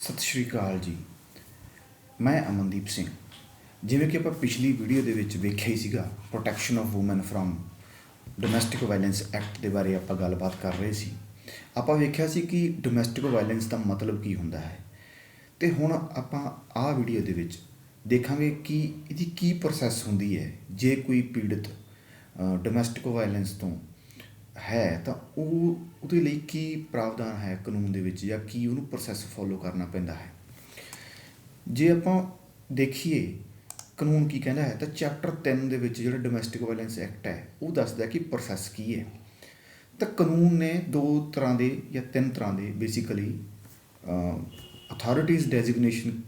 ਸਤਿ ਸ਼੍ਰੀ ਅਕਾਲ ਜੀ। ਮੈਂ ਅਮਨਦੀਪ ਸਿੰਘ। ਜਿਵੇਂ ਕਿ ਆਪਾਂ ਪਿਛਲੀ ਵੀਡੀਓ ਦੇ ਵਿੱਚ ਵੇਖਿਆ ਹੀ ਸੀਗਾ protection of women from domestic violence act ਦੇ ਬਾਰੇ ਆਪਾਂ ਗੱਲਬਾਤ ਕਰ ਰਹੇ ਸੀ। ਆਪਾਂ ਵੇਖਿਆ ਸੀ ਕਿ ਡੋਮੈਸਟਿਕ ਵਾਇਲੈਂਸ ਦਾ ਮਤਲਬ ਕੀ ਹੁੰਦਾ ਹੈ। ਤੇ ਹੁਣ ਆਪਾਂ ਆਹ ਵੀਡੀਓ ਦੇ ਵਿੱਚ ਦੇਖਾਂਗੇ ਕਿ ਇਹਦੀ ਕੀ ਪ੍ਰੋਸੈਸ ਹੁੰਦੀ ਹੈ। ਜੇ ਕੋਈ ਪੀੜਤ ਡੋਮੈਸਟਿਕ ਵਾਇਲੈਂਸ ਤੋਂ ਹੈ ਤਾਂ ਉਹ ਉਹਦੇ ਲਈ ਕੀ ਪ੍ਰਾਵਧਾਨ ਹੈ ਕਾਨੂੰਨ ਦੇ ਵਿੱਚ ਜਾਂ ਕੀ ਉਹਨੂੰ ਪ੍ਰੋਸੈਸ ਫੋਲੋ ਕਰਨਾ ਪੈਂਦਾ ਹੈ? ਜੇ ਆਪਾਂ ਦੇਖੀਏ, ਕਾਨੂੰਨ ਕੀ ਕਹਿੰਦਾ ਹੈ ਤਾਂ ਚੈਪਟਰ 3 ਦੇ ਵਿੱਚ ਜਿਹੜਾ ਡੋਮੈਸਟਿਕ ਵਾਇਲੈਂਸ ਐਕਟ ਹੈ, ਉਹ ਦੱਸਦਾ ਕਿ ਪ੍ਰੋਸੈਸ ਕੀ ਹੈ। ਤਾਂ ਕਾਨੂੰਨ ਨੇ ਦੋ ਤਰ੍ਹਾਂ ਦੇ ਜਾਂ ਤਿੰਨ ਤਰ੍ਹਾਂ ਦੇ ਬੇਸਿਕਲੀ ਅਥਾਰਟੀਜ਼ ਡੈਜ਼ਿਗਨੇਸ਼ਨ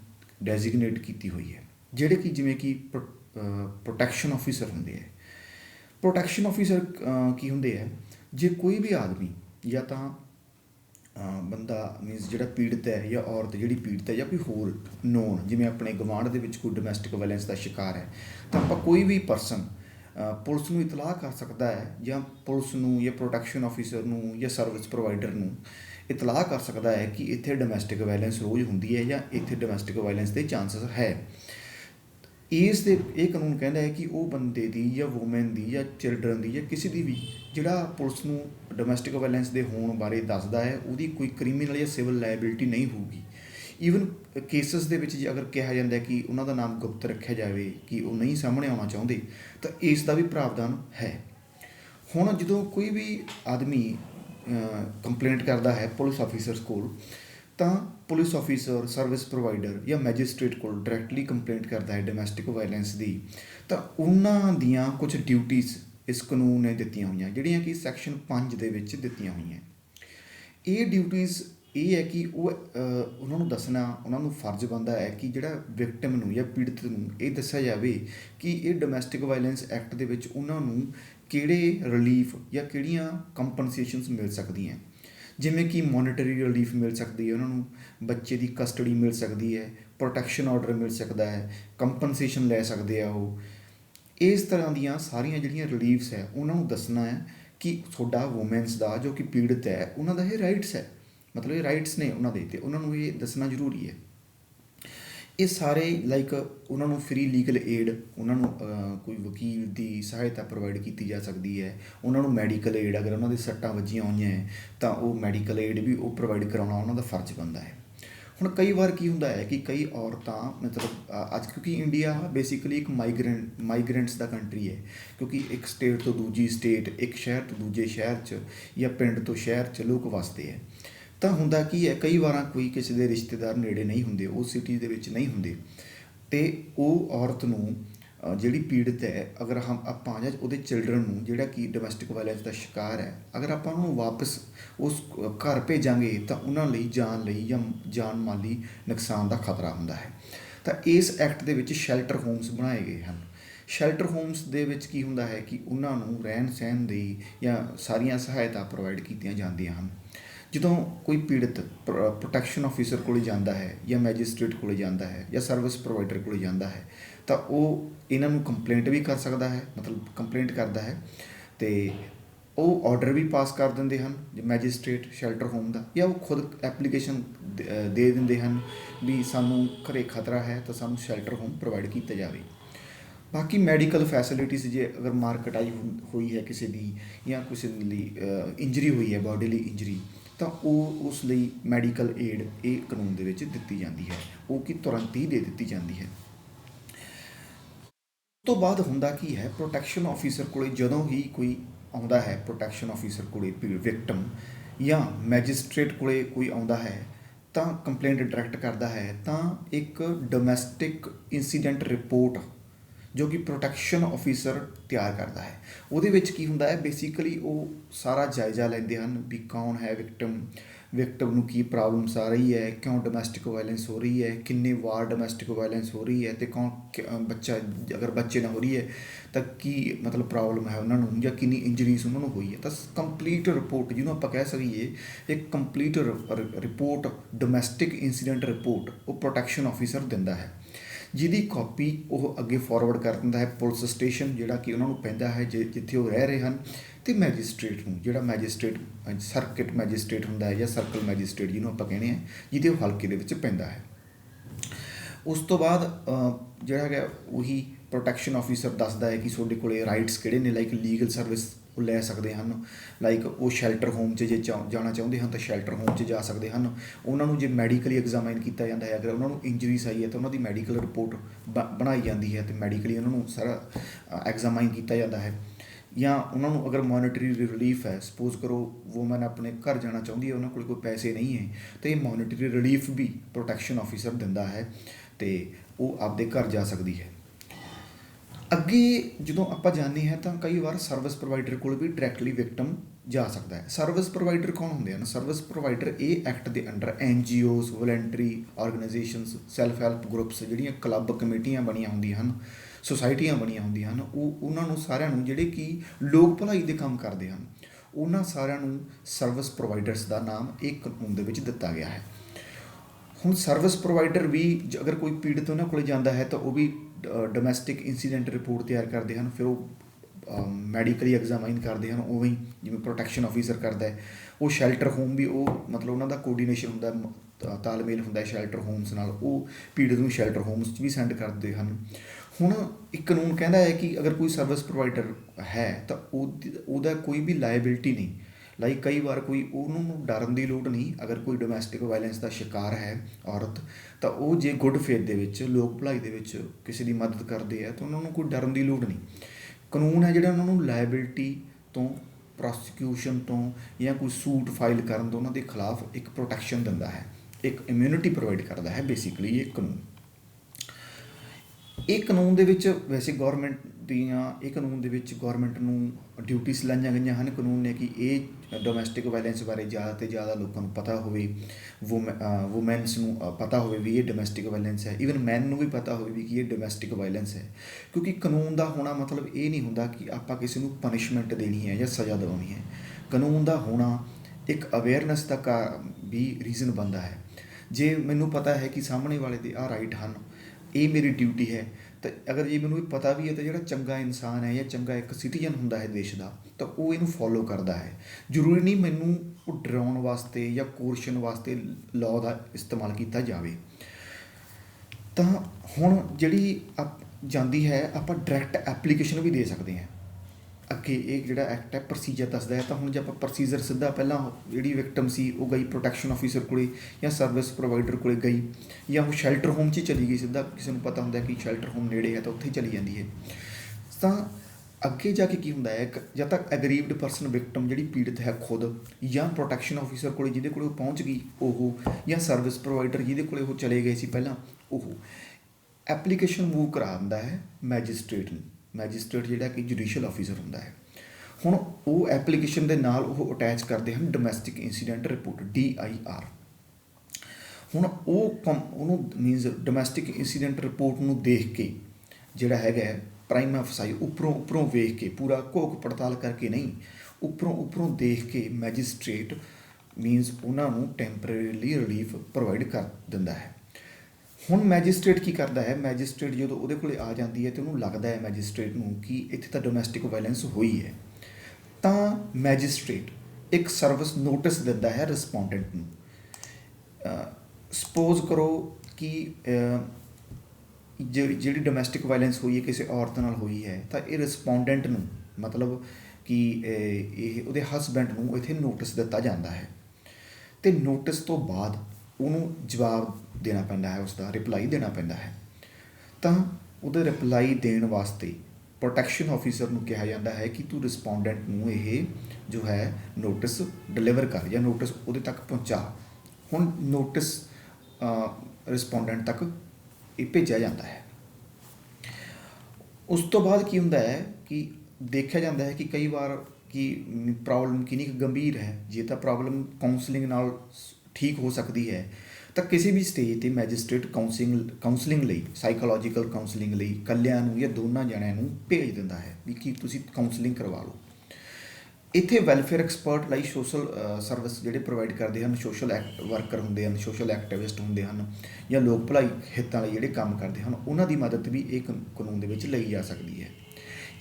ਡੈਜ਼ਿਗਨੇਟ ਕੀਤੀ ਹੋਈ ਹੈ, ਜਿਹੜੇ ਕਿ ਜਿਵੇਂ ਕਿ ਪ੍ਰੋਟੈਕਸ਼ਨ ਆਫੀਸਰ ਹੁੰਦੇ ਹੈ। ਪ੍ਰੋਟੈਕਸ਼ਨ ਆਫੀਸਰ ਕੀ ਹੁੰਦੇ ਹੈ? ਜੇ ਕੋਈ ਵੀ ਆਦਮੀ ਜਾਂ ਤਾਂ ਬੰਦਾ ਮੀਨਸ ਜਿਹੜਾ ਪੀੜਤ ਹੈ ਜਾਂ ਔਰਤ ਜਿਹੜੀ ਪੀੜਤ ਹੈ ਜਾਂ ਕੋਈ ਹੋਰ ਨੋਨ ਜਿਵੇਂ ਆਪਣੇ ਗਵਾਂਢ ਦੇ ਵਿੱਚ ਕੋਈ ਡੋਮੈਸਟਿਕ ਵਾਇਲੈਂਸ ਦਾ ਸ਼ਿਕਾਰ ਹੈ, ਤਾਂ ਆਪਾਂ ਕੋਈ ਵੀ ਪਰਸਨ ਪੁਲਿਸ ਨੂੰ ਇਤਲਾਹ ਕਰ ਸਕਦਾ ਹੈ ਜਾਂ ਪੁਲਿਸ ਨੂੰ ਜਾਂ ਪ੍ਰੋਟੈਕਸ਼ਨ ਆਫੀਸਰ ਨੂੰ ਜਾਂ ਸਰਵਿਸ ਪ੍ਰੋਵਾਈਡਰ ਨੂੰ ਇਤਲਾਹ ਕਰ ਸਕਦਾ ਹੈ ਕਿ ਇੱਥੇ ਡੋਮੈਸਟਿਕ ਵਾਇਲੈਂਸ ਰੋਜ਼ ਹੁੰਦੀ ਹੈ ਜਾਂ ਇੱਥੇ ਡੋਮੈਸਟਿਕ ਵਾਇਲੈਂਸ ਦੇ ਚਾਂਸਸ ਹੈ। ਇਸ ਦੇ ਇਹ ਕਾਨੂੰਨ ਕਹਿੰਦਾ ਹੈ ਕਿ ਉਹ ਬੰਦੇ ਦੀ ਜਾਂ ਔਮਨ ਦੀ ਜਾਂ ਚਿਲਡਰਨ ਦੀ ਜਾਂ ਕਿਸੇ ਦੀ ਵੀ ਜਿਹੜਾ ਪੁਲਿਸ ਨੂੰ ਡੋਮੈਸਟਿਕ ਵਾਇਲੈਂਸ ਦੇ ਹੋਣ ਬਾਰੇ ਦੱਸਦਾ ਹੈ, ਉਹਦੀ ਕੋਈ ਕ੍ਰਿਮੀਨਲ ਜਾਂ ਸਿਵਲ ਲਾਇਬਿਲਿਟੀ ਨਹੀਂ ਹੋਊਗੀ। ਈਵਨ ਕੇਸਸ ਦੇ ਵਿੱਚ ਜੇ ਅਗਰ ਕਿਹਾ ਜਾਂਦਾ ਕਿ ਉਹਨਾਂ ਦਾ ਨਾਮ ਗੁਪਤ ਰੱਖਿਆ ਜਾਵੇ, ਕਿ ਉਹ ਨਹੀਂ ਸਾਹਮਣੇ ਆਉਣਾ ਚਾਹੁੰਦੇ, ਤਾਂ ਇਸ ਦਾ ਵੀ ਪ੍ਰਾਵਧਾਨ ਹੈ। ਹੁਣ ਜਦੋਂ ਕੋਈ ਵੀ ਆਦਮੀ ਕੰਪਲੇਂਟ ਕਰਦਾ ਹੈ ਪੁਲਿਸ ਆਫੀਸਰਸ ਕੋਲ ਤਾਂ ਪੁਲਿਸ ਆਫੀਸਰ, ਸਰਵਿਸ ਪ੍ਰੋਵਾਈਡਰ ਜਾਂ ਮੈਜਿਸਟ੍ਰੇਟ ਕੋਲ ਡਾਇਰੈਕਟਲੀ ਕੰਪਲੇਂਟ ਕਰਦਾ ਹੈ ਡੋਮੈਸਟਿਕ ਵਾਇਲੈਂਸ ਦੀ, ਤਾਂ ਉਹਨਾਂ ਦੀਆਂ ਕੁਝ ਡਿਊਟੀਆਂ ਇਸ ਕਾਨੂੰਨ ਨੇ ਦਿੱਤੀਆਂ ਹੋਈਆਂ, ਜਿਹੜੀਆਂ ਕਿ ਸੈਕਸ਼ਨ 5 ਦੇ ਵਿੱਚ ਦਿੱਤੀਆਂ ਹੋਈਆਂ। ਇਹ ਡਿਊਟੀਆਂ ਇਹ ਹੈ ਕਿ ਉਹ ਉਹਨਾਂ ਨੂੰ ਦੱਸਣਾ, ਉਹਨਾਂ ਨੂੰ ਫਰਜ਼ ਬਣਦਾ ਹੈ ਕਿ ਜਿਹੜਾ ਵਿਕਟਮ ਨੂੰ ਜਾਂ ਪੀੜਤ ਨੂੰ ਇਹ ਦੱਸਿਆ ਜਾਵੇ ਕਿ ਇਹ ਡੋਮੈਸਟਿਕ ਵਾਇਲੈਂਸ ਐਕਟ ਦੇ ਵਿੱਚ ਉਹਨਾਂ ਨੂੰ ਕਿਹੜੇ ਰਿਲੀਫ ਜਾਂ ਕਿਹੜੀਆਂ ਕੰਪਨਸੇਸ਼ਨਸ ਮਿਲ ਸਕਦੀਆਂ। ਜਿਵੇਂ ਕਿ ਮੋਨਿਟਰੀ ਰਿਲੀਫ ਮਿਲ ਸਕਦੀ ਹੈ, ਉਹਨਾਂ ਨੂੰ ਬੱਚੇ ਦੀ ਕਸਟਡੀ ਮਿਲ ਸਕਦੀ ਹੈ ਪ੍ਰੋਟੈਕਸ਼ਨ ਆਰਡਰ ਮਿਲ ਸਕਦਾ ਹੈ ਕੰਪਨਸੇਸ਼ਨ ਲੈ ਸਕਦੇ ਆ ਉਹ। ਇਸ ਤਰ੍ਹਾਂ ਦੀਆਂ ਸਾਰੀਆਂ ਜਿਹੜੀਆਂ ਰਿਲੀਫਸ ਹੈ, ਉਹਨਾਂ ਨੂੰ ਦੱਸਣਾ ਹੈ ਕਿ ਤੁਹਾਡਾ ਔਮਨਸ ਦਾ ਜੋ ਕਿ ਪੀੜਤ ਹੈ, ਉਹਨਾਂ ਦਾ ਇਹ ਰਾਈਟਸ ਹੈ। ਮਤਲਬ ਇਹ ਰਾਈਟਸ ਨੇ ਉਹਨਾਂ ਦੇ ਤੇ ਉਹਨਾਂ ਨੂੰ ਇਹ ਦੱਸਣਾ ਜ਼ਰੂਰੀ ਹੈ। ਇਹ ਸਾਰੇ ਲਾਈਕ ਉਹਨਾਂ ਨੂੰ ਫ੍ਰੀ ਲੀਗਲ ਏਡ ਉਹਨਾਂ ਨੂੰ ਕੋਈ ਵਕੀਲ ਦੀ ਸਹਾਇਤਾ ਪ੍ਰੋਵਾਈਡ ਕੀਤੀ ਜਾ ਸਕਦੀ ਹੈ। ਉਹਨਾਂ ਨੂੰ ਮੈਡੀਕਲ ਏਡ ਅਗਰ ਉਹਨਾਂ ਦੇ ਸੱਟਾਂ ਵੱਜੀਆਂ ਹੋਈਆਂ ਹੈ, ਤਾਂ ਉਹ ਮੈਡੀਕਲ ਏਡ ਵੀ ਉਹ ਪ੍ਰੋਵਾਈਡ ਕਰਾਉਣਾ ਉਹਨਾਂ ਦਾ ਫਰਜ਼ ਬਣਦਾ ਹੈ। ਹੁਣ ਕਈ ਵਾਰ ਕੀ ਹੁੰਦਾ ਹੈ ਕਿ ਕਈ ਔਰਤਾਂ, ਮਤਲਬ ਅੱਜ ਕਿਉਂਕਿ ਇੰਡੀਆ ਬੇਸਿਕਲੀ ਇੱਕ ਮਾਈਗ੍ਰੈਂਟ ਮਾਈਗ੍ਰੈਂਟਸ ਦਾ ਕੰਟਰੀ ਹੈ, ਕਿਉਂਕਿ ਇੱਕ ਸਟੇਟ ਤੋਂ ਦੂਜੀ ਸਟੇਟ ਇੱਕ ਸ਼ਹਿਰ ਤੋਂ ਦੂਜੇ ਸ਼ਹਿਰ 'ਚ ਜਾਂ ਪਿੰਡ ਤੋਂ ਸ਼ਹਿਰ 'ਚ ਲੋਕ ਵਸਦੇ ਹੈ। ਤਾਂ ਹੁੰਦਾ ਕੀ ਹੈ, ਕਈ ਵਾਰਾਂ ਕੋਈ ਕਿਸੇ ਦੇ ਰਿਸ਼ਤੇਦਾਰ ਨੇੜੇ ਨਹੀਂ ਹੁੰਦੇ, ਉਹ ਸਿਟੀ ਦੇ ਵਿੱਚ ਨਹੀਂ ਹੁੰਦੇ। ਤੇ ਉਹ ਔਰਤ ਨੂੰ ਜਿਹੜੀ ਪੀੜਤ ਹੈ, ਅਗਰ ਹਮ, ਆਪਾਂ ਜਾਂ ਉਹਦੇ ਚਿਲਡਰਨ ਨੂੰ ਜਿਹੜਾ ਕਿ ਡੋਮੈਸਟਿਕ ਵਾਇਲੈਂਸ ਦਾ ਸ਼ਿਕਾਰ ਹੈ, ਅਗਰ ਆਪਾਂ ਉਹਨੂੰ ਵਾਪਸ ਉਸ ਘਰ ਭੇਜਾਂਗੇ, ਤਾਂ ਉਹਨਾਂ ਲਈ ਜਾਨ ਲਈ ਜਾਂ ਜਾਨ ਮਾਲੀ ਨੁਕਸਾਨ ਦਾ ਖਤਰਾ ਹੁੰਦਾ ਹੈ। ਤਾਂ ਇਸ ਐਕਟ ਦੇ ਵਿੱਚ ਸ਼ੈਲਟਰ ਹੋਮਸ ਬਣਾਏ ਗਏ ਹਨ। ਸ਼ੈਲਟਰ ਹੋਮਸ ਦੇ ਵਿੱਚ ਕੀ ਹੁੰਦਾ ਹੈ ਕਿ ਉਹਨਾਂ ਨੂੰ ਰਹਿਣ ਸਹਿਣ ਦੀ ਜਾਂ ਸਾਰੀਆਂ ਸਹਾਇਤਾ ਪ੍ਰੋਵਾਈਡ ਕੀਤੀਆਂ ਜਾਂਦੀਆਂ ਹਨ। ਜਦੋਂ ਕੋਈ ਪੀੜਤ ਪ੍ਰੋਟੈਕਸ਼ਨ ਆਫੀਸਰ ਕੋਲ ਜਾਂਦਾ ਹੈ ਜਾਂ ਮੈਜਿਸਟ੍ਰੇਟ ਕੋਲ ਜਾਂਦਾ ਹੈ ਜਾਂ ਸਰਵਿਸ ਪ੍ਰੋਵਾਈਡਰ ਕੋਲ ਜਾਂਦਾ ਹੈ, ਤਾਂ ਉਹ ਇਹਨਾਂ ਨੂੰ ਕੰਪਲੇਂਟ ਵੀ ਕਰ ਸਕਦਾ ਹੈ, ਮਤਲਬ ਕੰਪਲੇਂਟ ਕਰਦਾ ਹੈ ਤੇ ਉਹ ਆਰਡਰ ਵੀ ਪਾਸ ਕਰ ਦਿੰਦੇ ਹਨ ਮੈਜਿਸਟ੍ਰੇਟ ਸ਼ੈਲਟਰ ਹੋਮ ਦਾ, ਜਾਂ ਉਹ ਖੁਦ ਐਪਲੀਕੇਸ਼ਨ ਦੇ ਦਿੰਦੇ ਹਨ ਵੀ ਸਾਨੂੰ ਘਰੇ ਖਤਰਾ ਹੈ ਤਾਂ ਸਾਨੂੰ ਸ਼ੈਲਟਰ ਹੋਮ ਪ੍ਰੋਵਾਈਡ ਕੀਤਾ ਜਾਵੇ। ਬਾਕੀ ਮੈਡੀਕਲ ਫੈਸਿਲਿਟੀਜ਼ ਜੇ ਅਗਰ ਮਾਰ ਮਾਰਕਟਾਈ ਹੋਈ ਹੈ ਕਿਸੇ ਦੀ ਜਾਂ ਕਿਸੇ ਲਈ ਇੰਜਰੀ ਹੋਈ ਹੈ ਬਾਡੀਲੀ ਇੰਜਰੀ ਤਾਂ ਉਹ ਉਸ ਲਈ ਮੈਡੀਕਲ ਏਡ ਇਹ ਕਾਨੂੰਨ ਦੇ ਵਿੱਚ ਦਿੱਤੀ ਜਾਂਦੀ ਹੈ। ਉਹ ਕਿ ਤੁਰੰਤ ਹੀ ਦੇ ਦਿੱਤੀ ਜਾਂਦੀ ਹੈ। ਉਸ ਤੋਂ ਬਾਅਦ ਹੁੰਦਾ ਕੀ ਹੈ ਪ੍ਰੋਟੈਕਸ਼ਨ ਆਫੀਸਰ ਕੋਲੇ ਜਦੋਂ ਹੀ ਕੋਈ ਆਉਂਦਾ ਹੈ ਪ੍ਰੋਟੈਕਸ਼ਨ ਆਫੀਸਰ ਕੋਲੇ ਵਿਕਟਮ ਜਾਂ ਮੈਜਿਸਟ੍ਰੇਟ ਕੋਲੇ ਕੋਈ ਆਉਂਦਾ ਹੈ, ਤਾਂ ਕੰਪਲੇਂਟ ਡਾਇਰੈਕਟ ਕਰਦਾ ਹੈ, ਤਾਂ ਇੱਕ ਡੋਮੈਸਟਿਕ ਇਨਸੀਡੈਂਟ ਰਿਪੋਰਟ ਜੋ ਕਿ ਪ੍ਰੋਟੈਕਸ਼ਨ ਆਫੀਸਰ ਤਿਆਰ ਕਰਦਾ ਹੈ। ਉਹਦੇ ਵਿੱਚ ਕੀ ਹੁੰਦਾ ਹੈ? ਬੇਸਿਕਲੀ ਉਹ ਸਾਰਾ ਜਾਇਜ਼ਾ ਲੈਂਦੇ ਹਨ ਵੀ ਕੌਣ ਹੈ ਵਿਕਟਮ ਵਿਕਟਮ ਨੂੰ ਕੀ ਪ੍ਰੋਬਲਮਸ ਆ ਰਹੀ ਹੈ, ਕਿਉਂ ਡੋਮੈਸਟਿਕ ਵਾਇਲੈਂਸ ਹੋ ਰਹੀ ਹੈ, ਕਿੰਨੇ ਵਾਰ ਡੋਮੈਸਟਿਕ ਵਾਇਲੈਂਸ ਹੋ ਰਹੀ ਹੈ ਤੇ ਕੌਣ ਕਿ- ਬੱਚਾ, ਅਗਰ ਬੱਚੇ ਨਾਲ ਹੋ ਰਹੀ ਹੈ ਤਾਂ ਕੀ ਮਤਲਬ ਪ੍ਰੋਬਲਮ ਹੈ ਉਹਨਾਂ ਨੂੰ ਜਾਂ ਕਿੰਨੀ ਇੰਜਰੀਜ਼ ਉਹਨਾਂ ਨੂੰ ਹੋਈ ਹੈ। ਤਾਂ ਕੰਪਲੀਟ ਰਿਪੋਰਟ ਜਿਹਨੂੰ ਆਪਾਂ ਕਹਿ ਸਕੀਏ, ਇੱਕ complete report domestic incident report ਉਹ ਪ੍ਰੋਟੈਕਸ਼ਨ ਆਫੀਸਰ ਦਿੰਦਾ ਹੈ। ਜਿਹਦੀ ਕਾਪੀ ਉਹ ਅੱਗੇ ਫਾਰਵਰਡ ਕਰ ਦਿੰਦਾ ਹੈ ਪੁਲਿਸ ਸਟੇਸ਼ਨ ਜਿਹੜਾ ਕਿ ਉਹਨਾਂ ਨੂੰ ਪੈਂਦਾ ਹੈ ਜਿ- ਜਿੱਥੇ ਉਹ ਰਹਿ ਰਹੇ ਹਨ ਤੇ ਮੈਜਿਸਟ੍ਰੇਟ ਨੂੰ, ਜਿਹੜਾ ਮੈਜਿਸਟ੍ਰੇਟ ਸਰਕਟ ਮੈਜਿਸਟ੍ਰੇਟ ਹੁੰਦਾ ਹੈ ਜਾਂ ਸਰਕਲ ਮੈਜਿਸਟ੍ਰੇਟ ਜਿਹਨੂੰ ਆਪਾਂ ਕਹਿੰਦੇ ਆ ਜਿਹਦੇ ਉਹ ਹਲਕੇ ਦੇ ਵਿੱਚ ਪੈਂਦਾ ਹੈ। ਉਸ ਤੋਂ ਬਾਅਦ ਜਿਹੜਾ ਹੈਗਾ ਉਹੀ ਪ੍ਰੋਟੈਕਸ਼ਨ ਆਫੀਸਰ ਦੱਸਦਾ ਹੈ ਕਿ ਤੁਹਾਡੇ ਕੋਲੇ ਰਾਈਟਸ ਕਿਹੜੇ ਨੇ ਲਾਈਕ ਲੀਗਲ ਸਰਵਿਸ ਉਹ ਲੈ ਸਕਦੇ ਹਨ। ਲਾਈਕ ਉਹ ਸ਼ੈਲਟਰ ਹੋਮ 'ਚ ਜੇ ਚਾਹ- ਜਾਣਾ ਚਾਹੁੰਦੇ ਹਨ ਤਾਂ ਸ਼ੈਲਟਰ ਹੋਮ 'ਚ ਜਾ ਸਕਦੇ ਹਨ। ਉਹਨਾਂ ਨੂੰ ਜੇ ਮੈਡੀਕਲੀ ਐਗਜ਼ਾਮਾਈਨ ਕੀਤਾ ਜਾਂਦਾ ਹੈ, ਅਗਰ ਉਹਨਾਂ ਨੂੰ ਇੰਜਰੀਜ਼ ਆਈ ਹੈ ਤਾਂ ਉਹਨਾਂ ਦੀ ਮੈਡੀਕਲ ਰਿਪੋਰਟ ਬਣਾਈ ਜਾਂਦੀ ਹੈ ਤੇ ਮੈਡੀਕਲੀ ਉਹਨਾਂ ਨੂੰ ਸਾਰਾ ਐਗਜ਼ਾਮਾਈਨ ਕੀਤਾ ਜਾਂਦਾ ਹੈ। ਜਾਂ ਉਹਨਾਂ ਨੂੰ ਅਗਰ ਮੋਨਿਟਰੀ ਰਿਲੀਫ ਹੈ ਸਪੋਜ਼ ਕਰੋ ਵੂਮਨ ਆਪਣੇ ਘਰ ਜਾਣਾ ਚਾਹੁੰਦੀ ਹੈ, ਉਹਨਾਂ ਕੋਲ ਕੋਈ ਪੈਸੇ ਨਹੀਂ ਹੈ, ਤਾਂ ਇਹ ਮੋਨਿਟਰੀ ਰਿਲੀਫ ਵੀ ਪ੍ਰੋਟੈਕਸ਼ਨ ਆਫੀਸਰ ਦਿੰਦਾ ਹੈ ਤੇ ਉਹ ਆਪਦੇ ਘਰ ਜਾ ਸਕਦੀ ਹੈ। ਅੱਗੇ ਜਦੋਂ ਆਪਾਂ ਜਾਂਦੇ ਹਾਂ ਤਾਂ ਕਈ ਵਾਰ ਸਰਵਿਸ ਪ੍ਰੋਵਾਈਡਰ ਕੋਲ ਵੀ ਡਾਇਰੈਕਟਲੀ ਵਿਕਟਮ ਜਾ ਸਕਦਾ ਹੈ। ਸਰਵਿਸ ਪ੍ਰੋਵਾਈਡਰ ਕੌਣ ਹੁੰਦੇ ਹਨ? ਸਰਵਿਸ ਪ੍ਰੋਵਾਈਡਰ ਇਹ ਐਕਟ ਦੇ under N NGOs voluntary organisations self help groups ਜਿਹੜੀਆਂ ਕਲੱਬ ਕਮੇਟੀਆਂ ਬਣੀਆਂ ਹੁੰਦੀਆਂ ਹਨ ਸੁਸਾਇਟੀਆਂ ਬਣੀਆਂ ਹੁੰਦੀਆਂ ਹਨ, ਉਹ ਉਹਨਾਂ ਨੂੰ ਸਾਰਿਆਂ ਨੂੰ ਜਿਹੜੇ ਕਿ ਲੋਕ ਭਲਾਈ ਦੇ ਕੰਮ ਕਰਦੇ ਹਨ, ਉਹਨਾਂ ਸਾਰਿਆਂ ਨੂੰ ਸਰਵਿਸ ਪ੍ਰੋਵਾਈਡਰਸ ਦਾ ਨਾਮ ਇਹ ਕਾਨੂੰਨ ਦੇ ਵਿੱਚ ਦਿੱਤਾ ਗਿਆ ਹੈ। ਹੁਣ ਸਰਵਿਸ ਪ੍ਰੋਵਾਈਡਰ ਵੀ ਅਗਰ ਕੋਈ ਪੀੜਤ ਉਹਨਾਂ ਕੋਲੇ ਜਾਂਦਾ ਹੈ ਤਾਂ ਉਹ ਵੀ ਡੋਮੈਸਟਿਕ ਇਨਸੀਡੈਂਟ ਰਿਪੋਰਟ ਤਿਆਰ ਕਰਦੇ ਹਨ, ਫਿਰ ਉਹ ਮੈਡੀਕਲੀ ਐਗਜ਼ਾਮਾਈਨ ਕਰਦੇ ਹਨ, ਉਵੇਂ ਹੀ ਜਿਵੇਂ ਪ੍ਰੋਟੈਕਸ਼ਨ ਆਫੀਸਰ ਕਰਦਾ ਹੈ। ਉਹ ਸ਼ੈਲਟਰ ਹੋਮ ਵੀ ਉਹ, ਮਤਲਬ ਉਹਨਾਂ ਦਾ ਕੋਆਰਡੀਨੇਸ਼ਨ ਹੁੰਦਾ, ਮ- ਤਾਲਮੇਲ ਹੁੰਦਾ ਸ਼ੈਲਟਰ ਹੋਮਸ ਨਾਲ। ਉਹ ਪੀੜਤ ਨੂੰ ਸ਼ੈਲਟਰ ਹੋਮਸ 'ਚ ਵੀ ਸੈਂਡ ਕਰਦੇ ਹਨ। ਹੁਣ ਇੱਕ ਕਾਨੂੰਨ ਕਹਿੰਦਾ ਹੈ ਕਿ ਅਗਰ ਕੋਈ ਸਰਵਿਸ ਪ੍ਰੋਵਾਈਡਰ ਹੈ, ਤਾਂ ਉਹਦੀ- ਉਹਦਾ ਕੋਈ ਵੀ ਲਾਇਬਿਲਟੀ ਨਹੀਂ। ਲਾਈਕ ਕਈ ਵਾਰ ਕੋਈ ਉਹਨੂੰ ਨੂੰ ਡਰਨ ਦੀ ਲੋੜ ਨਹੀਂ, ਅਗਰ ਕੋਈ ਡੋਮੈਸਟਿਕ ਵਾਇਲੈਂਸ ਦਾ ਸ਼ਿਕਾਰ ਹੈ ਔਰਤ, ਤਾਂ ਉਹ ਜੇ ਗੁੱਡ ਫੇਥ ਦੇ ਵਿੱਚ, ਲੋਕ ਭਲਾਈ ਦੇ ਵਿੱਚ ਕਿਸੇ ਦੀ ਮਦਦ ਕਰਦੇ ਆ, ਤਾਂ ਉਹਨਾਂ ਨੂੰ ਕੋਈ ਡਰਨ ਦੀ ਲੋੜ ਨਹੀਂ। ਕਾਨੂੰਨ ਹੈ ਜਿਹੜਾ ਉਹਨਾਂ ਨੂੰ ਲਾਇਬਿਲਟੀ ਤੋਂ ਪ੍ਰੋਸੀਕਿਊਸ਼ਨ ਤੋਂ ਜਾਂ ਕੋਈ ਸੂਟ ਫਾਈਲ ਕਰਨ ਤੋਂ ਉਹਨਾਂ ਦੇ ਖਿਲਾਫ ਇੱਕ ਪ੍ਰੋਟੈਕਸ਼ਨ ਦਿੰਦਾ ਹੈ, ਇੱਕ ਇਮਿਊਨਿਟੀ ਪ੍ਰੋਵਾਈਡ ਕਰਦਾ ਹੈ ਬੇਸਿਕਲੀ ਇਹ ਕਾਨੂੰਨ। ਇਹ ਕਾਨੂੰਨ ਦੇ ਵਿੱਚ ਵੈਸੇ ਗਵਰਨਮੈਂਟ ਦੀਆਂ, ਇਹ ਕਾਨੂੰਨ ਦੇ ਵਿੱਚ ਗਵਰਨਮੈਂਟ ਨੂੰ ਡਿਊਟੀਆਂ ਲਾਈਆਂ ਗਈਆਂ ਹਨ। ਕਾਨੂੰਨ ਨੇ ਕਿ ਇਹ ਡੋਮੈਸਟਿਕ ਵਾਇਲੈਂਸ ਬਾਰੇ ਜ਼ਿਆਦਾ ਤੋਂ ਜ਼ਿਆਦਾ ਲੋਕਾਂ ਨੂੰ ਪਤਾ ਹੋਵੇ ਵੂਮੈਨਸ ਨੂੰ ਪਤਾ ਹੋਵੇ ਵੀ ਇਹ ਡੋਮੈਸਟਿਕ ਵਾਇਲੈਂਸ ਹੈ। ਈਵਨ ਮੈਨ ਨੂੰ ਵੀ ਪਤਾ ਹੋਵੇ ਵੀ ਕਿ ਇਹ ਡੋਮੈਸਟਿਕ ਵਾਇਲੈਂਸ ਹੈ। ਕਿਉਂਕਿ ਕਾਨੂੰਨ ਦਾ ਹੋਣਾ ਮਤਲਬ ਇਹ ਨਹੀਂ ਹੁੰਦਾ ਕਿ ਆਪਾਂ ਕਿਸੇ ਨੂੰ ਪਨਿਸ਼ਮੈਂਟ ਦੇਣੀ ਹੈ ਜਾਂ ਸਜ਼ਾ ਦਿਵਾਉਣੀ ਹੈ। ਕਾਨੂੰਨ ਦਾ ਹੋਣਾ ਇੱਕ ਅਵੇਅਰਨੈਸ ਦਾ ਕਾ- ਵੀ ਰੀਜ਼ਨ ਬਣਦਾ ਹੈ। ਜੇ ਮੈਨੂੰ ਪਤਾ ਹੈ ਕਿ ਸਾਹਮਣੇ ਵਾਲੇ ਦੇ ਆ ਰਾਈਟ ਹਨ ਇਹ ਮੇਰੀ ਡਿਊਟੀ ਹੈ। ਤਾਂ ਅਗਰ ਜੇ ਮੈਨੂੰ ਇਹ ਪਤਾ ਵੀ ਹੈ ਤਾਂ ਜਿਹੜਾ ਚੰਗਾ ਇਨਸਾਨ ਹੈ ਜਾਂ ਚੰਗਾ ਇੱਕ ਸਿਟੀਜ਼ਨ ਹੁੰਦਾ ਹੈ ਦੇਸ਼ ਦਾ, ਤਾਂ ਉਹ ਇਹਨੂੰ ਫੋਲੋ ਕਰਦਾ ਹੈ। ਜ਼ਰੂਰੀ ਨਹੀਂ ਮੈਨੂੰ ਉਹ ਡਰਾਉਣ ਵਾਸਤੇ ਜਾਂ ਕੋਰਸ਼ਨ ਵਾਸਤੇ ਲਾਅ ਦਾ ਇਸਤੇਮਾਲ ਕੀਤਾ ਜਾਵੇ। ਤਾਂ ਹੁਣ ਜਿਹੜੀ ਆਪ- ਜਾਂਦੀ ਹੈ, ਆਪਾਂ ਡਾਇਰੈਕਟ ਐਪਲੀਕੇਸ਼ਨ ਵੀ ਦੇ ਸਕਦੇ ਹਾਂ। ਅੱਗੇ ਇਹ ਜਿਹੜਾ ਐਕਟ ਹੈ ਪ੍ਰੋਸੀਜਰ ਦੱਸਦਾ ਹੈ। ਤਾਂ ਹੁਣ ਜੇ ਆਪਾਂ ਪ੍ਰੋਸੀਜਰ ਸਿੱਧਾ ਪਹਿਲਾਂ ਜਿਹੜੀ ਵਿਕਟਮ ਸੀ, ਉਹ ਗਈ ਪ੍ਰੋਟੈਕਸ਼ਨ ਆਫੀਸਰ ਕੋਲੇ ਜਾਂ ਸਰਵਿਸ ਪ੍ਰੋਵਾਈਡਰ ਕੋਲੇ ਗਈ ਜਾਂ ਉਹ ਸ਼ੈਲਟਰ ਹੋਮ 'ਚ ਚਲੀ ਗਈ। ਸਿੱਧਾ ਕਿਸੇ ਨੂੰ ਪਤਾ ਹੁੰਦਾ ਕਿ ਸ਼ੈਲਟਰ ਹੋਮ ਨੇੜੇ ਹੈ ਤਾਂ ਉੱਥੇ ਚਲੀ ਜਾਂਦੀ ਹੈ। ਤਾਂ ਅੱਗੇ ਜਾ ਕੇ ਕੀ ਹੁੰਦਾ ਹੈ, ਇੱਕ ਜਦ ਤੱਕ ਐਗਰੀਵਡ ਪਰਸਨ ਵਿਕਟਮ ਜਿਹੜੀ ਪੀੜਤ ਹੈ ਖੁਦ ਜਾਂ ਪ੍ਰੋਟੈਕਸ਼ਨ ਆਫੀਸਰ ਕੋਲੇ ਜਿਹਦੇ ਕੋਲੇ ਉਹ ਪਹੁੰਚ ਗਈ, ਉਹ ਜਾਂ ਸਰਵਿਸ ਪ੍ਰੋਵਾਈਡਰ ਜਿਹਦੇ ਕੋਲੇ ਉਹ ਚਲੇ ਗਏ ਸੀ ਪਹਿਲਾਂ, ਉਹ ਐਪਲੀਕੇਸ਼ਨ ਮੂਵ ਕਰਾ ਦਿੰਦਾ ਹੈ ਮੈਜਿਸਟ੍ਰੇਟ ਨੂੰ। ਮੈਜਿਸਟਰੇਟ ਜਿਹੜਾ ਕਿ ਜੁਡੀਸ਼ੀਅਲ ਆਫੀਸਰ ਹੁੰਦਾ ਹੈ। ਹੁਣ ਉਹ ਐਪਲੀਕੇਸ਼ਨ ਦੇ ਨਾਲ ਉਹ ਅਟੈਚ ਕਰਦੇ ਹਨ domestic incident report, D I R. ਹੁਣ ਉਹ ਕੰ- ਉਹਨੂੰ ਮੀਨਸ ਡੋਮੈਸਟਿਕ ਇਨਸੀਡੈਂਟ ਰਿਪੋਰਟ ਨੂੰ ਦੇਖ ਕੇ ਜਿਹੜਾ ਹੈਗਾ ਪ੍ਰਾਈਮ ਅਫਸਾਈ ਉੱਪਰੋਂ ਉੱਪਰੋਂ ਵੇਖ ਕੇ, ਪੂਰਾ ਘੋਖ ਪੜਤਾਲ ਕਰਕੇ ਨਹੀਂ, ਉੱਪਰੋਂ ਉੱਪਰੋਂ ਦੇਖ ਕੇ ਮੈਜਿਸਟ੍ਰੇਟ ਮੀਨਸ ਉਹਨਾਂ ਨੂੰ ਟੈਂਪਰੇਰੀਲੀ ਰਿਲੀਫ ਪ੍ਰੋਵਾਈਡ ਕਰ ਦਿੰਦਾ ਹੈ। ਹੁਣ ਮੈਜਿਸਟ੍ਰੇਟ ਕੀ ਕਰਦਾ ਹੈ? ਮੈਜਿਸਟ੍ਰੇਟ ਜਦੋਂ ਉਹਦੇ ਕੋਲੇ ਆ ਜਾਂਦੀ ਹੈ ਤੇ ਉਹਨੂੰ ਲੱਗਦਾ ਹੈ ਮੈਜਿਸਟ੍ਰੇਟ ਨੂੰ ਕਿ ਇੱਥੇ ਤਾਂ ਡੋਮੈਸਟਿਕ ਵਾਇਲੈਂਸ ਹੋਈ ਹੈ। ਤਾਂ ਮੈਜਿਸਟ੍ਰੇਟ ਇੱਕ ਸਰਵਿਸ ਨੋਟਿਸ ਦਿੰਦਾ ਹੈ ਰਿਸਪੋਂਡੈਂਟ ਨੂੰ। ਸਪੋਜ਼ ਕਰੋ ਕਿ ਜਿਹੜੀ ਡੋਮੈਸਟਿਕ ਵਾਇਲੈਂਸ ਹੋਈ ਹੈ, ਕਿਸੇ ਔਰਤ ਨਾਲ ਹੋਈ ਹੈ, ਤਾਂ ਇਹ ਰਿਸਪੋਂਡੈਂਟ ਨੂੰ ਮਤਲਬ ਕਿ ਇਹ ਉਹਦੇ ਹਸਬੈਂਡ ਨੂੰ ਇੱਥੇ ਨੋਟਿਸ ਦਿੱਤਾ ਜਾਂਦਾ ਹੈ। ਤੇ ਨੋਟਿਸ ਤੋਂ ਬਾਅਦ ਉਹਨੂੰ ਜਵਾਬ ਦੇਣਾ ਪੈਂਦਾ ਹੈ ਉਸ ਦਾ ਰਿਪਲਾਈ ਦੇਣਾ ਪੈਂਦਾ ਹੈ। ਤਾਂ ਉਹਦੇ ਰਿਪਲਾਈ ਦੇਣ ਵਾਸਤੇ ਪ੍ਰੋਟੈਕਸ਼ਨ ਆਫੀਸਰ ਨੂੰ ਕਿਹਾ ਜਾਂਦਾ ਹੈ ਕਿ ਤੂੰ ਰਿਸਪੋਂਡੈਂਟ ਨੂੰ ਇਹ ਜੋ ਹੈ ਨੋਟਿਸ ਡਿਲੀਵਰ ਕਰ ਜਾਂ ਨੋਟਿਸ ਉਹਦੇ ਤੱਕ ਪਹੁੰਚਾ। ਹੁਣ ਨੋਟਿਸ ਰਿਸਪੋਂਡੈਂਟ ਤੱਕ ਇਹ ਭੇਜਿਆ ਜਾਂਦਾ ਹੈ। ਉਸ ਤੋਂ ਬਾਅਦ ਕੀ ਹੁੰਦਾ ਹੈ ਕਿ ਦੇਖਿਆ ਜਾਂਦਾ ਹੈ ਕਿ ਕਈ ਵਾਰ ਕਿ ਪ੍ਰੋਬਲਮ ਕਿੰਨੀ ਕੁ ਗੰਭੀਰ ਹੈ, ਜੇ ਤਾਂ ਪ੍ਰੋਬਲਮ ਕਾਉਂਸਲਿੰਗ ਨਾਲ ਠੀਕ ਹੋ ਸਕਦੀ ਹੈ, ਤਾਂ ਕਿਸੇ ਵੀ ਸਟੇਜ ਤੇ ਮੈਜਿਸਟ੍ਰੇਟ ਕਾਉਂਸਲਿੰਗ ਕਾਉਂਸਲਿੰਗ ਲਈ ਸਾਈਕੋਲੋਜੀਕਲ ਕਾਉਂਸਲਿੰਗ ਲਈ ਕੱਲਿਆਂ ਨੂੰ ਜਾਂ ਦੋਨਾਂ ਜਣਿਆਂ ਨੂੰ ਭੇਜ ਦਿੰਦਾ ਹੈ ਵੀ ਕੀ ਤੁਸੀਂ ਕਾਉਂਸਲਿੰਗ ਕਰਵਾ ਲਓ। ਇੱਥੇ ਵੈਲਫੇਅਰ ਐਕਸਪਰਟ ਲਈ ਸੋਸ਼ਲ ਸਰਵਿਸ ਜਿਹੜੇ ਪ੍ਰੋਵਾਈਡ ਕਰਦੇ ਹਨ ਸੋਸ਼ਲ ਐਕਟ ਵਰਕਰ ਹੁੰਦੇ ਹਨ ਸੋਸ਼ਲ ਐਕਟਿਵਿਸਟ ਹੁੰਦੇ ਹਨ ਜਾਂ ਲੋਕ ਭਲਾਈ ਹਿੱਤਾਂ ਲਈ ਜਿਹੜੇ ਕੰਮ ਕਰਦੇ ਹਨ, ਉਹਨਾਂ ਦੀ ਮਦਦ ਵੀ ਇਹ ਕਾਨ- ਕਾਨੂੰਨ ਦੇ ਵਿੱਚ ਲਈ ਜਾ ਸਕਦੀ ਹੈ।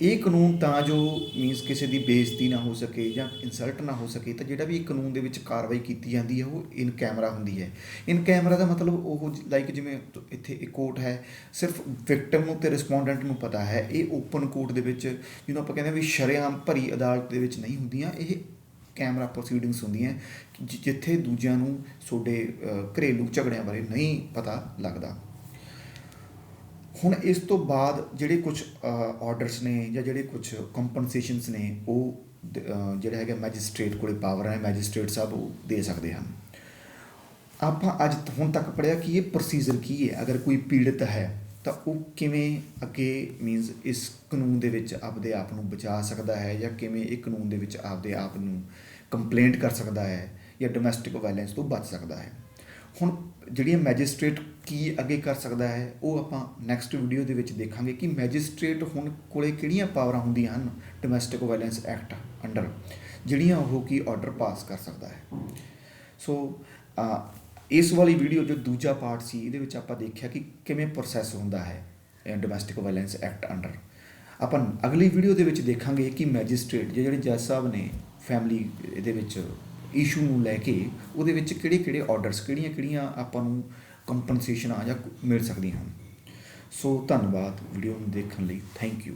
ਇਹ ਕਾਨੂੰਨ ਤਾਂ ਜੋ ਮੀਨਸ ਕਿਸੇ ਦੀ ਬੇਇੱਜ਼ਤੀ ਨਾ ਹੋ ਸਕੇ ਜਾਂ ਇਨਸਲਟ ਨਾ ਹੋ ਸਕੇ, ਤਾਂ ਜਿਹੜਾ ਵੀ ਇਹ ਕਾਨੂੰਨ ਦੇ ਵਿੱਚ ਕਾਰਵਾਈ ਕੀਤੀ ਜਾਂਦੀ ਹੈ, ਉਹ ਇਨ ਕੈਮਰਾ ਹੁੰਦੀ ਹੈ। ਇਨ ਕੈਮਰਾ ਦਾ ਮਤਲਬ ਉਹ ਲਾਈਕ ਜਿਵੇਂ ਇੱਥੇ ਇੱਕ ਕੋਰਟ ਹੈ, ਸਿਰਫ ਵਿਕਟਮ ਨੂੰ ਤੇ ਰਿਸਪੋਂਡੈਂਟ ਨੂੰ ਪਤਾ ਹੈ, ਇਹ ਓਪਨ ਕੋਰਟ ਦੇ ਵਿੱਚ ਜਿਹਨੂੰ ਆਪਾਂ ਕਹਿੰਦੇ ਹਾਂ ਵੀ ਸ਼ਰੇਆਮ ਭਰੀ ਅਦਾਲਤ ਦੇ ਵਿੱਚ ਨਹੀਂ ਹੁੰਦੀਆਂ, ਇਹ ਕੈਮਰਾ ਪ੍ਰੋਸੀਡਿੰਗਸ ਹੁੰਦੀਆਂ ਕਿ ਜਿੱਥੇ ਦੂਜਿਆਂ ਨੂੰ ਤੁਹਾਡੇ ਘਰੇਲੂ ਝਗੜਿਆਂ ਬਾਰੇ ਨਹੀਂ ਪਤਾ ਲੱਗਦਾ। ਹੁਣ ਇਸ ਤੋਂ ਬਾਅਦ ਜਿਹੜੇ ਕੁਝ ਆਰਡਰਸ ਨੇ ਜਾਂ ਜਿਹੜੇ ਕੁਝ ਕੰਪਨਸੇਸ਼ਨਸ ਨੇ, ਉਹ ਜਿਹੜਾ ਹੈਗਾ ਮੈਜਿਸਟ੍ਰੇਟ ਕੋਲੇ ਪਾਵਰ ਹੈ ਮੈਜਿਸਟ੍ਰੇਟ ਸਾਹਿਬ ਉਹ ਦੇ ਸਕਦੇ ਹਨ। ਆਪਾਂ ਅੱਜ ਹੁਣ ਤੱਕ ਪੜਿਆ ਕਿ ਇਹ ਪ੍ਰੋਸੀਜਰ ਕੀ ਹੈ? ਅਗਰ ਕੋਈ ਪੀੜਤ ਹੈ, ਤਾਂ ਉਹ ਕਿਵੇਂ ਅੱਗੇ ਮੀਨਸ ਇਸ ਕਾਨੂੰਨ ਦੇ ਵਿੱਚ ਆਪਦੇ ਆਪ ਨੂੰ ਬਚਾ ਸਕਦਾ ਹੈ ਜਾਂ ਕਿਵੇਂ ਇਹ ਕਾਨੂੰਨ ਦੇ ਵਿੱਚ ਆਪਦੇ ਆਪ ਨੂੰ ਕੰਪਲੇਂਟ ਕਰ ਸਕਦਾ ਹੈ ਜਾਂ ਡੋਮੈਸਟਿਕ ਵਾਇਲੈਂਸ ਤੋਂ ਬਚ ਸਕਦਾ ਹੈ? ਹੁਣ ਜਿਹੜੀਆਂ ਮੈਜਿਸਟ੍ਰੇਟ ਕੀ ਅੱਗੇ ਕਰ ਸਕਦਾ ਹੈ, ਉਹ ਆਪਾਂ ਨੈਕਸਟ ਵੀਡੀਓ ਦੇ ਵਿੱਚ ਦੇਖਾਂਗੇ ਕਿ ਮੈਜਿਸਟ੍ਰੇਟ ਹੁਣ ਕੋਲੇ ਕਿਹੜੀਆਂ ਪਾਵਰਾਂ ਹੁੰਦੀਆਂ ਹਨ ਡੋਮੈਸਟਿਕ ਵਾਇਲੈਂਸ ਐਕਟ ਅੰਡਰ ਜਿਹੜੀਆਂ ਉਹ ਕੀ ਆਰਡਰ ਪਾਸ ਕਰ ਸਕਦਾ ਹੈ। ਸੋ ਇਸ ਵਾਲੀ ਵੀਡੀਓ ਜੋ ਦੂਜਾ ਪਾਰਟ ਸੀ, ਇਹਦੇ ਵਿੱਚ ਆਪਾਂ ਦੇਖਿਆ ਕਿ ਕਿਵੇਂ ਪ੍ਰੋਸੈਸ ਹੁੰਦਾ ਹੈ ਡੋਮੈਸਟਿਕ ਵਾਇਲੈਂਸ ਐਕਟ ਅੰਡਰ ਆਪਾਂ ਅਗਲੀ ਵੀਡੀਓ ਦੇ ਵਿੱਚ ਦੇਖਾਂਗੇ ਕਿ ਮੈਜਿਸਟ੍ਰੇਟ, ਜਿਹੜੇ ਜੱਜ ਸਾਹਿਬ ਨੇ ਫੈਮਿਲੀ ਇਹਦੇ ਵਿੱਚ ਇਸ਼ੂ ਨੂੰ ਲੈ ਕੇ ਉਹਦੇ ਵਿੱਚ ਕਿਹੜੇ ਕਿਹੜੇ ਆਰਡਰਸ ਕਿਹੜੀਆਂ ਕਿਹੜੀਆਂ ਆਪਾਂ ਨੂੰ ਕੰਪਨਸੇਸ਼ਨ ਆ ਜਾਂ ਮਿਲ ਸਕਦੀਆਂ ਹਨ। ਸੋ ਧੰਨਵਾਦ ਵੀਡੀਓ ਨੂੰ ਦੇਖਣ ਲਈ। Thank you